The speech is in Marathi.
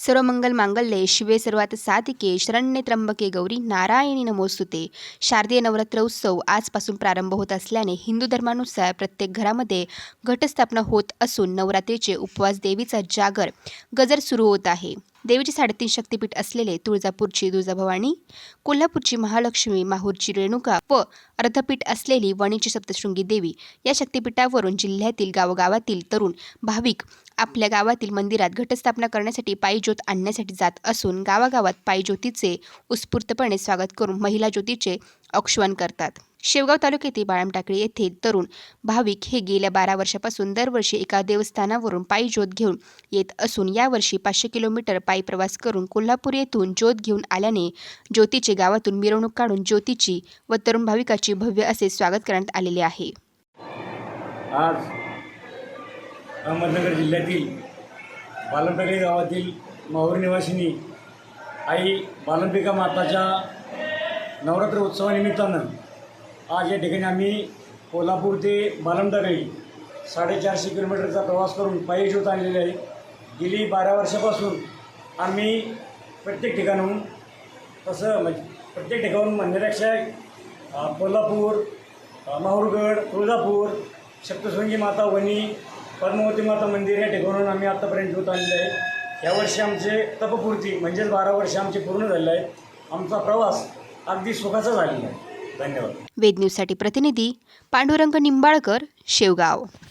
सर्व मंगल मांगल्ये शिवे सर्वात साधिके शरण्ये त्र्यंबके गौरी नारायणी नमोस्तुते. शारदीय नवरात्र उत्सव आजपासून प्रारंभ होत असल्याने हिंदू धर्मानुसार प्रत्येक घरामध्ये घटस्थापना होत असून नवरात्रीचे उपवास देवीचा जागर गजर सुरू होत आहे. देवीचे साडेतीन शक्तिपीठ असलेले तुळजापूरची तुळजाभवानी कोल्हापूरची महालक्ष्मी माहूरची रेणुका व अर्धपीठ असलेली वणीची सप्तशृंगी देवी या शक्तिपीठावरून जिल्ह्यातील गावोगावातील तरुण भाविक आपल्या गावातील मंदिरात घटस्थापना करण्यासाठी पायीज्योत आणण्यासाठी जात असून गावागावात पायी ज्योतीचे उत्स्फूर्तपणे स्वागत करून महिला ज्योतीचे औक्षवण करतात. शेवगाव तालुक्यातील बाळाम येथील येथे तरुण भाविक हे गेल्या बारा वर्षापासून दरवर्षी एका देवस्थानावरून पायी ज्योत घेऊन येत असून यावर्षी पाचशे किलोमीटर पायी प्रवास करून कोल्हापूर येथून ज्योत घेऊन आल्याने ज्योतीचे गावातून मिरवणूक काढून ज्योतीची व तरुण भाविकाची भव्य असे स्वागत करण्यात आलेले आहे. आज अहमदनगर जिल्ह्यातील बालमटाकळी गावातील माहूर निवासिनी आई बालंबिका माताच्या नवरात्र उत्सवानिमित्तानं आज या ठिकाणी आम्ही कोल्हापूर ते बालंबेगळी साडेचारशे किलोमीटरचा प्रवास करून पायी शोध आणलेले आहे. गेली बारा वर्षापासून आम्ही प्रत्येक ठिकाणाहून तसं म्हणजे प्रत्येक ठिकाणून म्हणण्यापेक्षा कोल्हापूर माहूरगड तुळजापूर सप्तशृंगी माता वणी पद्मावती माता मंदिर या ठिकाणून आम्ही आत्तापर्यंत होत आणले आहे. यावर्षी आमचे तपपूर्ती म्हणजेच बारा वर्ष आमचे पूर्ण झाले आहे आमचा प्रवास अगदी सुखाचा झालेला आहे. धन्यवाद. वेद न्यूजसाठी प्रतिनिधी पांडुरंग निंबाळकर शेवगाव.